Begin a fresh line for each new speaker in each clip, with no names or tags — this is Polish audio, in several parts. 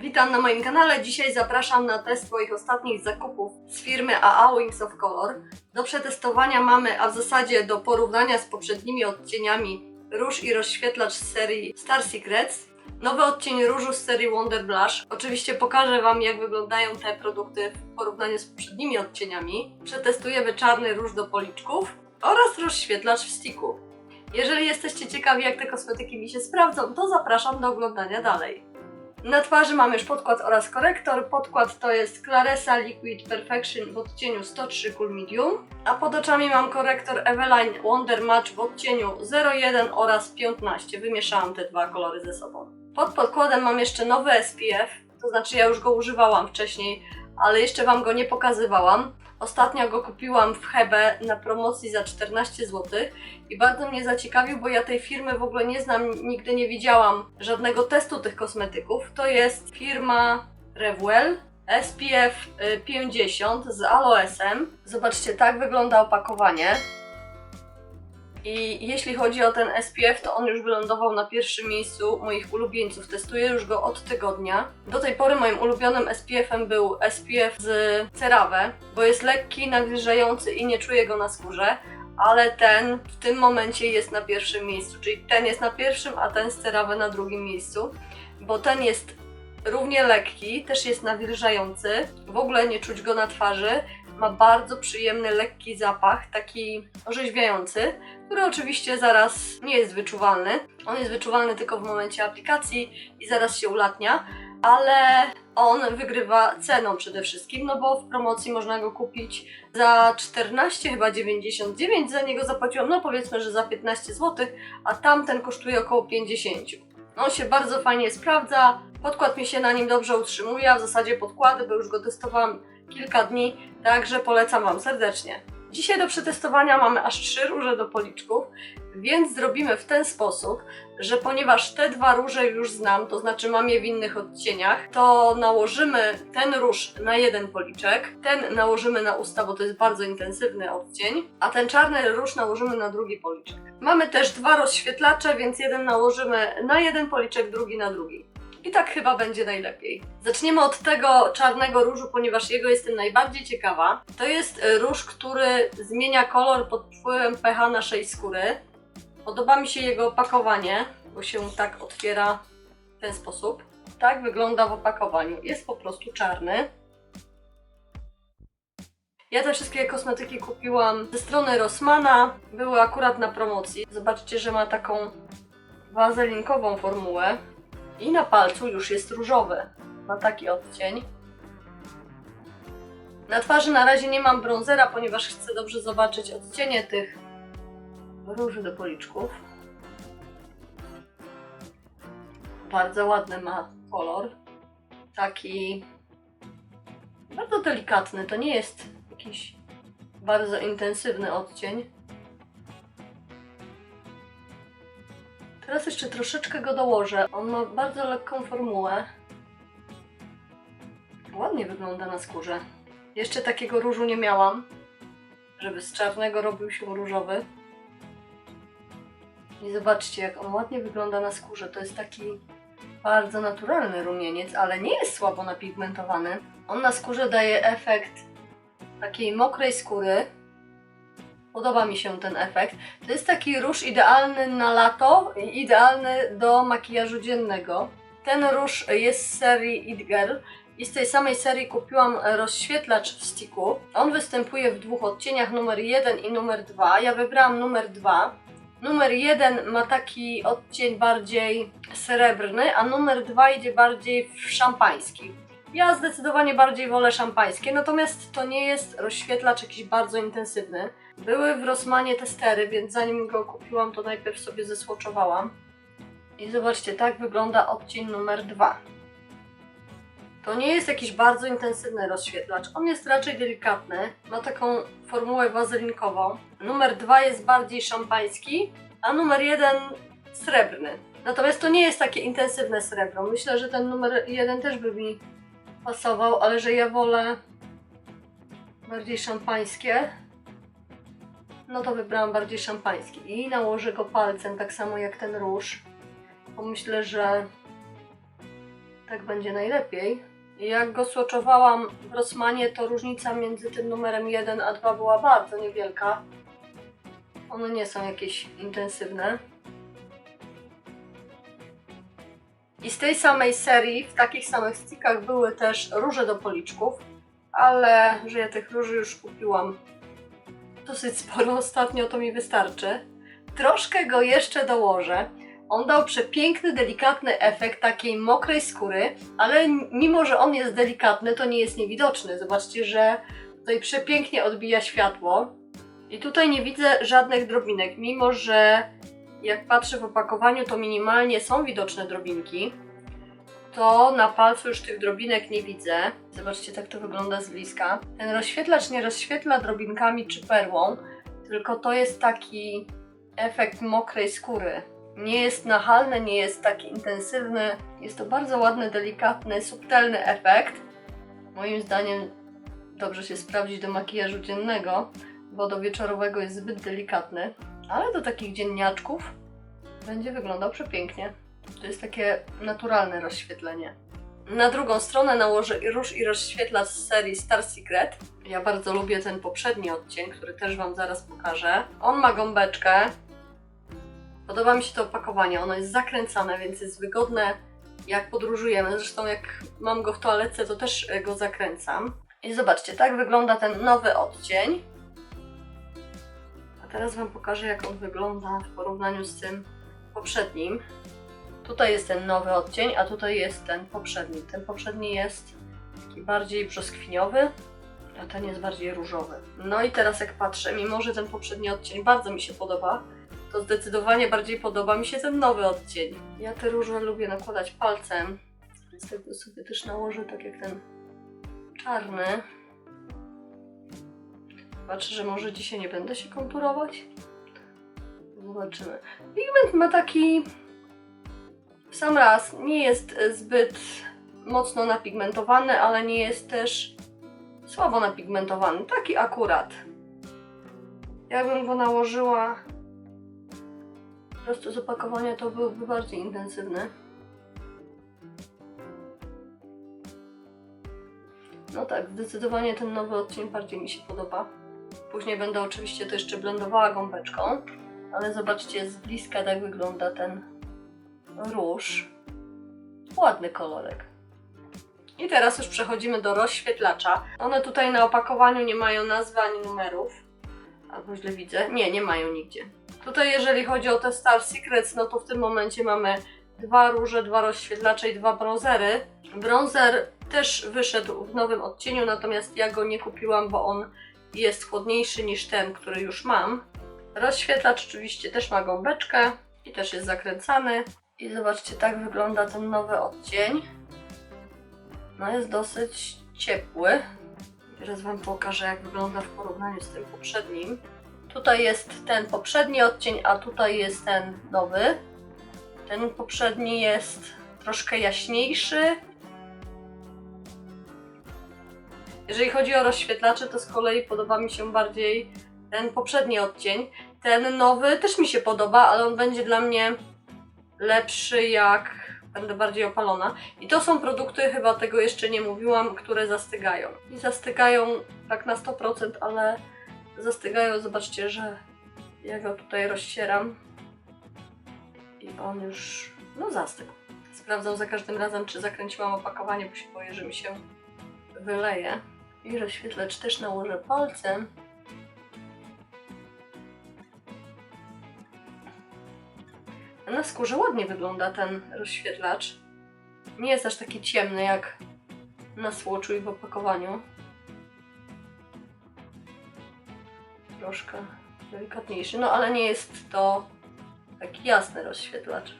Witam na moim kanale. Dzisiaj zapraszam na test moich ostatnich zakupów z firmy AA Wings of Color. Do przetestowania mamy, a w zasadzie do porównania z poprzednimi odcieniami róż i rozświetlacz z serii Star Secrets. Nowy odcień różu z serii Wonder Blush. Oczywiście pokażę Wam, jak wyglądają te produkty w porównaniu z poprzednimi odcieniami. Przetestujemy czarny róż do policzków oraz rozświetlacz w sticku. Jeżeli jesteście ciekawi, jak te kosmetyki mi się sprawdzą, to zapraszam do oglądania dalej. Na twarzy mam już podkład oraz korektor. Podkład to jest Claresa Liquid Perfection w odcieniu 103 Cool Medium, a pod oczami mam korektor Eveline Wonder Match w odcieniu 01 oraz 15. Wymieszałam te dwa kolory ze sobą. Pod podkładem mam jeszcze nowy SPF, to znaczy ja już go używałam wcześniej, ale jeszcze Wam go nie pokazywałam. Ostatnio go kupiłam w Hebe na promocji za 14 zł i bardzo mnie zaciekawił, bo ja tej firmy w ogóle nie znam, nigdy nie widziałam żadnego testu tych kosmetyków. To jest firma Revwell SPF y, 50 z aloesem. Zobaczcie, tak wygląda opakowanie. I jeśli chodzi o ten SPF, to on już wylądował na pierwszym miejscu moich ulubieńców. Testuję już go od tygodnia. Do tej pory moim ulubionym SPF-em był SPF z CeraVe, bo jest lekki, nawilżający i nie czuję go na skórze. Ale ten w tym momencie jest na pierwszym miejscu, czyli ten jest na pierwszym, a ten z CeraVe na drugim miejscu, bo ten jest równie lekki, też jest nawilżający, w ogóle nie czuć go na twarzy, ma bardzo przyjemny, lekki zapach, taki orzeźwiający, który oczywiście zaraz nie jest wyczuwalny. On jest wyczuwalny tylko w momencie aplikacji i zaraz się ulatnia, ale on wygrywa ceną przede wszystkim, no bo w promocji można go kupić za 14 chyba 99, za niego zapłaciłam, no powiedzmy, że za 15 zł, a tamten kosztuje około 50. On się bardzo fajnie sprawdza, podkład mi się na nim dobrze utrzymuje, a w zasadzie podkłady, bo już go testowałam kilka dni, także polecam Wam serdecznie. Dzisiaj do przetestowania mamy aż trzy róże do policzków, więc zrobimy w ten sposób, że ponieważ te dwa róże już znam, to znaczy mam je w innych odcieniach, to nałożymy ten róż na jeden policzek, ten nałożymy na usta, bo to jest bardzo intensywny odcień, a ten czarny róż nałożymy na drugi policzek. Mamy też dwa rozświetlacze, więc jeden nałożymy na jeden policzek, drugi na drugi. I tak chyba będzie najlepiej. Zaczniemy od tego czarnego różu, ponieważ jego jestem najbardziej ciekawa. To jest e, róż, który zmienia kolor pod wpływem pH naszej skóry. Podoba mi się jego opakowanie, bo się tak otwiera w ten sposób. Tak wygląda w opakowaniu. Jest po prostu czarny. Ja te wszystkie kosmetyki kupiłam ze strony Rossmana. Były akurat na promocji. Zobaczcie, że ma taką wazelinkową formułę. I na palcu już jest różowy. Ma taki odcień. Na twarzy na razie nie mam bronzera, ponieważ chcę dobrze zobaczyć odcienie tych róży do policzków. Bardzo ładny ma kolor. Taki bardzo delikatny. To nie jest jakiś bardzo intensywny odcień. Teraz jeszcze troszeczkę go dołożę. On ma bardzo lekką formułę. Ładnie wygląda na skórze. Jeszcze takiego różu nie miałam, żeby z czarnego robił się różowy. I zobaczcie, jak on ładnie wygląda na skórze. To jest taki bardzo naturalny rumieniec, ale nie jest słabo napigmentowany. On na skórze daje efekt takiej mokrej skóry, Podoba mi się ten efekt. To jest taki róż idealny na lato i idealny do makijażu dziennego. Ten róż jest z serii It Girl i z tej samej serii kupiłam rozświetlacz w sticku. On występuje w dwóch odcieniach, numer 1 i numer 2. Ja wybrałam numer 2. Numer 1 ma taki odcień bardziej srebrny, a numer 2 idzie bardziej w szampański. Ja zdecydowanie bardziej wolę szampańskie, natomiast to nie jest rozświetlacz jakiś bardzo intensywny. Były w Rossmanie testery, więc zanim go kupiłam, to najpierw sobie zesłoczowałam. I zobaczcie, tak wygląda odcień numer 2. To nie jest jakiś bardzo intensywny rozświetlacz, on jest raczej delikatny, ma taką formułę wazelinkową. Numer 2 jest bardziej szampański, a numer 1 srebrny. Natomiast to nie jest takie intensywne srebro. Myślę, że ten numer 1 też by mi pasował, ale że ja wolę bardziej szampańskie, no to wybrałam bardziej szampański. I nałożę go palcem, tak samo jak ten róż. Bo myślę, że Tak będzie najlepiej. Jak go słoczowałam w Rossmanie, to różnica między tym numerem 1 a 2 była bardzo niewielka. One nie są jakieś intensywne. I z tej samej serii, w takich samych stickach były też róże do policzków, ale że ja tych róży już kupiłam dosyć sporo ostatnio, to mi wystarczy. Troszkę go jeszcze dołożę. On dał przepiękny, delikatny efekt takiej mokrej skóry, ale mimo, że on jest delikatny, to nie jest niewidoczny. Zobaczcie, że tutaj przepięknie odbija światło. I tutaj nie widzę żadnych drobinek, mimo że jak patrzę w opakowaniu, to minimalnie są widoczne drobinki. To na palcu już tych drobinek nie widzę. Zobaczcie, tak to wygląda z bliska. Ten rozświetlacz nie rozświetla drobinkami czy perłą, tylko to jest taki efekt mokrej skóry. Nie jest nachalny, nie jest taki intensywny. Jest to bardzo ładny, delikatny, subtelny efekt. Moim zdaniem dobrze się sprawdzi do makijażu dziennego, bo do wieczorowego jest zbyt delikatny. Ale do takich dzienniaczków będzie wyglądał przepięknie. To jest takie naturalne rozświetlenie. Na drugą stronę nałożę róż i rozświetlacz z serii Star Secret. Ja bardzo lubię ten poprzedni odcień, który też Wam zaraz pokażę. On ma gąbeczkę. Podoba mi się to opakowanie. Ono jest zakręcane, więc jest wygodne jak podróżujemy. Zresztą jak mam go w toaletce, to też go zakręcam. I zobaczcie, tak wygląda ten nowy odcień. Teraz Wam pokażę, jak on wygląda w porównaniu z tym poprzednim. Tutaj jest ten nowy odcień, a tutaj jest ten poprzedni. Ten poprzedni jest taki bardziej brzoskwiniowy, a ten jest bardziej różowy. No i teraz jak patrzę, mimo że ten poprzedni odcień bardzo mi się podoba, to zdecydowanie bardziej podoba mi się ten nowy odcień. Ja te róże lubię nakładać palcem, więc tego sobie też nałożę tak jak ten czarny. Zobaczę, że może dzisiaj nie będę się konturować. Zobaczymy. Pigment ma taki w sam raz nie jest zbyt mocno napigmentowany, ale nie jest też słabo napigmentowany. Taki akurat. Jakbym go nałożyła prosto z opakowania, to byłby bardziej intensywny. No tak, zdecydowanie ten nowy odcień bardziej mi się podoba. Później będę oczywiście to jeszcze blendowała gąbeczką, ale zobaczcie z bliska jak wygląda ten róż. Ładny kolorek. I teraz już przechodzimy do rozświetlacza. One tutaj na opakowaniu nie mają nazwy ani numerów. Albo źle widzę. Nie, nie mają nigdzie. Tutaj jeżeli chodzi o te Star Secrets, no to w tym momencie mamy dwa róże, dwa rozświetlacze i dwa bronzery. Bronzer też wyszedł w nowym odcieniu, natomiast ja go nie kupiłam, bo on jest chłodniejszy niż ten, który już mam. Rozświetlacz oczywiście też ma gąbeczkę i też jest zakręcany. I zobaczcie, tak wygląda ten nowy odcień. No jest dosyć ciepły. Teraz Wam pokażę, jak wygląda w porównaniu z tym poprzednim. Tutaj jest ten poprzedni odcień, a tutaj jest ten nowy. Ten poprzedni jest troszkę jaśniejszy. Jeżeli chodzi o rozświetlacze, to z kolei podoba mi się bardziej ten poprzedni odcień. Ten nowy też mi się podoba, ale on będzie dla mnie lepszy jak będę bardziej opalona. I to są produkty, chyba tego jeszcze nie mówiłam, które zastygają. I zastygają tak na 100%, ale zastygają, zobaczcie, że ja go tutaj rozsieram i on już, no zastygł. Sprawdzam za każdym razem, czy zakręciłam opakowanie, bo się boję, że mi się wyleje. I rozświetlacz też nałożę palcem. Na skórze ładnie wygląda ten rozświetlacz. Nie jest aż taki ciemny jak na słoczu i w opakowaniu. Troszkę delikatniejszy, no ale nie jest to taki jasny rozświetlacz.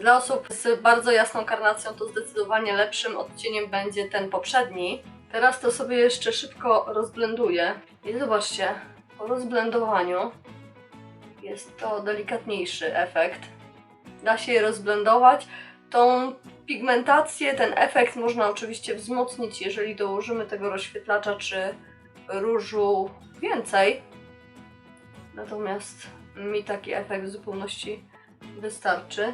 Dla osób z bardzo jasną karnacją to zdecydowanie lepszym odcieniem będzie ten poprzedni. Teraz to sobie jeszcze szybko rozblenduję. I zobaczcie, po rozblendowaniu jest to delikatniejszy efekt. Da się je rozblendować. Tą pigmentację, ten efekt można oczywiście wzmocnić, jeżeli dołożymy tego rozświetlacza czy różu więcej. Natomiast mi taki efekt w zupełności wystarczy.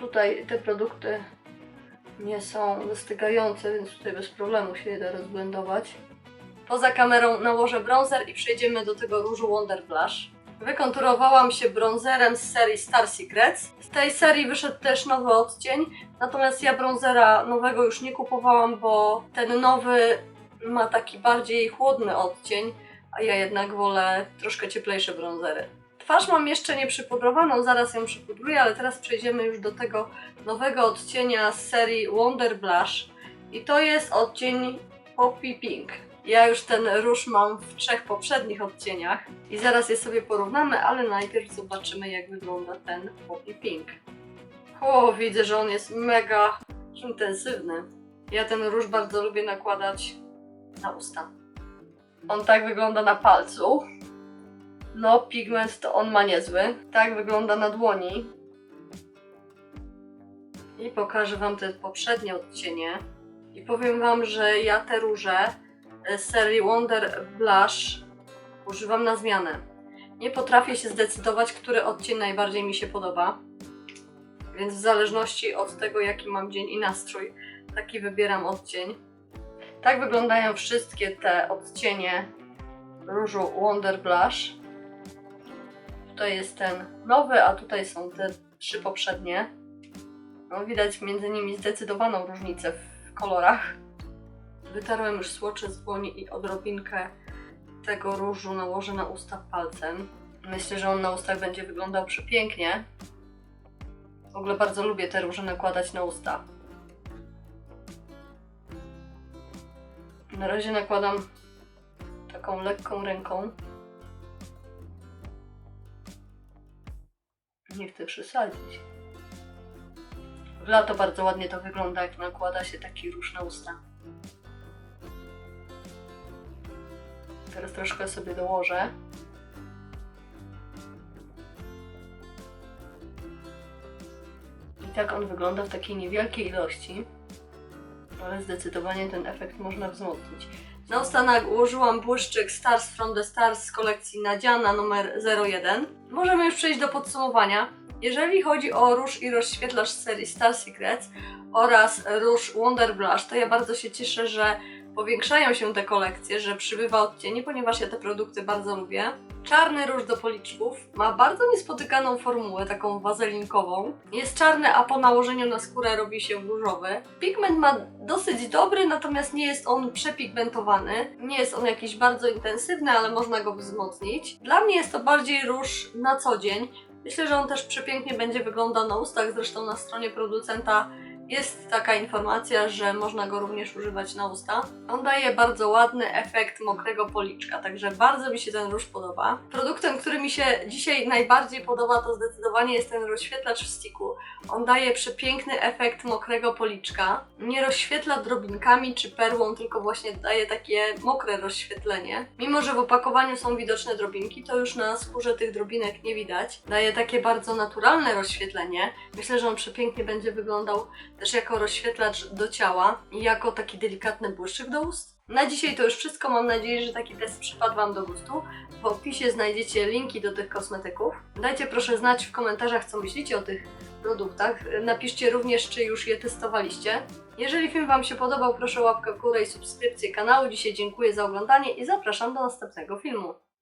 Tutaj te produkty nie są wystygające, więc tutaj bez problemu się je da rozblendować. Poza kamerą nałożę bronzer i przejdziemy do tego różu Wonder Blush. Wykonturowałam się bronzerem z serii Star Secrets. Z tej serii wyszedł też nowy odcień, natomiast ja bronzera nowego już nie kupowałam, bo ten nowy ma taki bardziej chłodny odcień, a ja jednak wolę troszkę cieplejsze bronzery. Twarz mam jeszcze nie przypudrowaną, zaraz ją przypudruję, ale teraz przejdziemy już do tego nowego odcienia z serii Wonder Blush i to jest odcień Poppy Pink. Ja już ten róż mam w trzech poprzednich odcieniach i zaraz je sobie porównamy, ale najpierw zobaczymy jak wygląda ten Poppy Pink. O, widzę, że on jest mega intensywny. Ja ten róż bardzo lubię nakładać na usta. On tak wygląda na palcu. No, pigment to on ma niezły. Tak wygląda na dłoni. I pokażę Wam te poprzednie odcienie. I powiem Wam, że ja te róże z serii Wonder Blush używam na zmianę. Nie potrafię się zdecydować, który odcień najbardziej mi się podoba. Więc w zależności od tego, jaki mam dzień i nastrój, taki wybieram odcień. Tak wyglądają wszystkie te odcienie różu Wonder Blush. Tutaj jest ten nowy, a tutaj są te trzy poprzednie. No, widać między nimi zdecydowaną różnicę w kolorach. Wytarłem już słocze z dłoni i odrobinkę tego różu nałożę na usta palcem. Myślę, że on na ustach będzie wyglądał przepięknie. W ogóle bardzo lubię te róże nakładać na usta. Na razie nakładam taką lekką ręką. Nie chcę przesadzić. W lato bardzo ładnie to wygląda, jak nakłada się taki róż na usta. Teraz troszkę sobie dołożę. I tak on wygląda w takiej niewielkiej ilości, ale zdecydowanie ten efekt można wzmocnić. Na usta nałożyłam błyszczyk Stars from the Stars z kolekcji Nadziana numer 01. Możemy już przejść do podsumowania. Jeżeli chodzi o róż i rozświetlacz serii Star Secrets oraz róż Wonder Blush, to ja bardzo się cieszę, że powiększają się te kolekcje, że przybywa odcieni, ponieważ ja te produkty bardzo lubię. Czarny róż do policzków ma bardzo niespotykaną formułę, taką wazelinkową. Jest czarny, a po nałożeniu na skórę robi się różowy. Pigment ma dosyć dobry, natomiast nie jest on przepigmentowany. Nie jest on jakiś bardzo intensywny, ale można go wzmocnić. Dla mnie jest to bardziej róż na co dzień. Myślę, że on też przepięknie będzie wyglądał na ustach, zresztą na stronie producenta jest taka informacja, że można go również używać na usta. On daje bardzo ładny efekt mokrego policzka, także bardzo mi się ten róż podoba. Produktem, który mi się dzisiaj najbardziej podoba, to zdecydowanie jest ten rozświetlacz w sticku. On daje przepiękny efekt mokrego policzka. Nie rozświetla drobinkami czy perłą, tylko właśnie daje takie mokre rozświetlenie. Mimo, że w opakowaniu są widoczne drobinki, to już na skórze tych drobinek nie widać. Daje takie bardzo naturalne rozświetlenie. Myślę, że on przepięknie będzie wyglądał też jako rozświetlacz do ciała i jako taki delikatny błyszczyk do ust. Na dzisiaj to już wszystko. Mam nadzieję, że taki test przypadł Wam do gustu. W opisie znajdziecie linki do tych kosmetyków. Dajcie proszę znać w komentarzach, co myślicie o tych produktach. Napiszcie również, czy już je testowaliście. Jeżeli film Wam się podobał, proszę łapkę w górę i subskrypcję kanału. Dzisiaj dziękuję za oglądanie i zapraszam do następnego filmu.